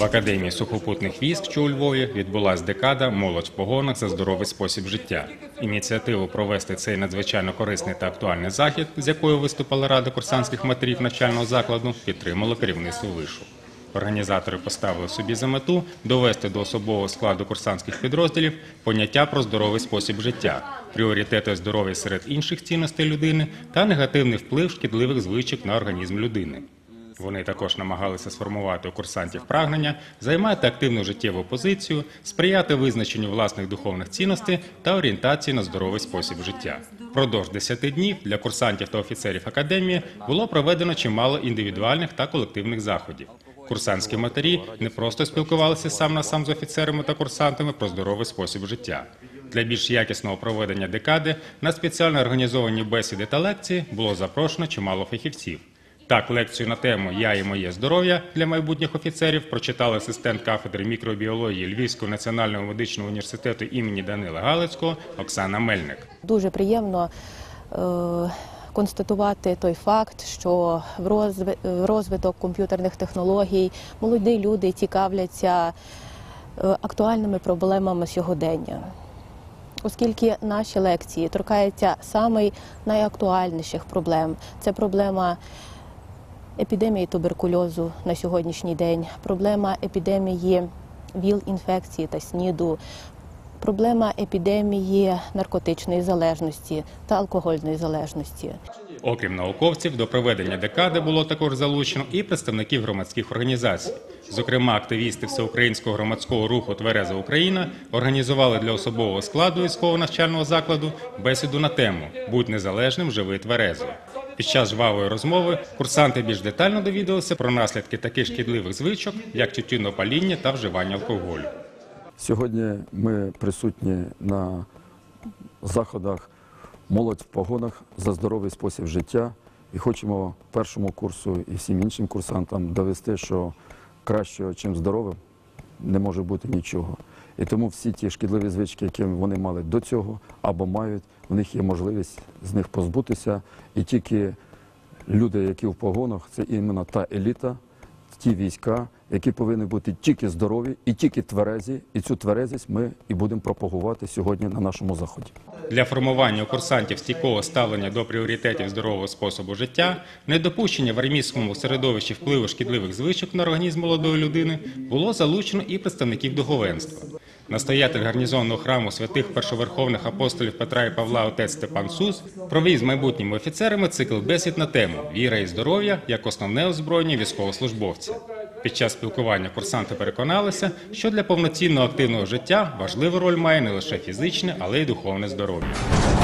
В академії сухопутних військ, що у Львові, відбулась декада молодь в погонах за здоровий спосіб життя. Ініціативу провести цей надзвичайно корисний та актуальний захід, з якою виступила рада курсантських матерів навчального закладу, підтримало керівництво вишу. Організатори поставили собі за мету довести до особового складу курсантських підрозділів поняття про здоровий спосіб життя, пріоритети здоров'я серед інших цінностей людини та негативний вплив шкідливих звичок на організм людини. Вони також намагалися сформувати у курсантів прагнення займати активну життєву позицію, сприяти визначенню власних духовних цінностей та орієнтації на здоровий спосіб життя. Продовж 10 днів для курсантів та офіцерів академії було проведено чимало індивідуальних та колективних заходів. Курсантські матері не просто спілкувалися сам на сам з офіцерами та курсантами про здоровий спосіб життя. Для більш якісного проведення декади на спеціально організовані бесіди та лекції було запрошено чимало фахівців. Так, лекцію на тему Я і моє здоров'я для майбутніх офіцерів прочитала асистент кафедри мікробіології Львівського національного медичного університету імені Данила Галицького Оксана Мельник. Дуже приємно е, констатувати той факт, що в розви- розвиток комп'ютерних технологій молоді люди цікавляться е, актуальними проблемами сьогодення. Оскільки наші лекції торкаються саме найактуальніших проблем, це проблема епідемії туберкульозу на сьогоднішній день, проблема епідемії ВІЛ-інфекції та СНІДу, проблема епідемії наркотичної залежності та алкогольної залежності. Окрім науковців, до проведення декади було також залучено і представників громадських організацій. Зокрема, активісти всеукраїнського громадського руху Твереза Україна організували для особового складу військового навчального закладу бесіду на тему Будь незалежним, живи тверезо. Під час жвавої розмови курсанти більш детально довідалися про наслідки таких шкідливих звичок, як тютюнопаління та вживання алкоголю. Сьогодні ми присутні на заходах молодь в погонах за здоровий спосіб життя і хочемо першому курсу і всім іншим курсантам довести, що кращого, чим здоровим, не може бути нічого. І тому всі ті шкідливі звички, які вони мали до цього або мають, у них є можливість з них позбутися. І тільки люди, які в погонах, це іменно та еліта, ті війська, які повинні бути тільки здорові і тільки тверезі. І цю тверезість ми і будемо пропагувати сьогодні на нашому заході. Для формування у курсантів стійкого ставлення до пріоритетів здорового способу життя, недопущення в армійському середовищі впливу шкідливих звичок на організм молодої людини було залучено і представників духовенства. Настоятель гарнізонного храму святих першоверховних апостолів Петра і Павла отець Степан Сус провів з майбутніми офіцерами цикл бесід на тему Віра і здоров'я як основне озброєння військовослужбовця. Під час спілкування курсанти переконалися, що для повноцінного активного життя важливу роль має не лише фізичне, але й духовне здоров'я.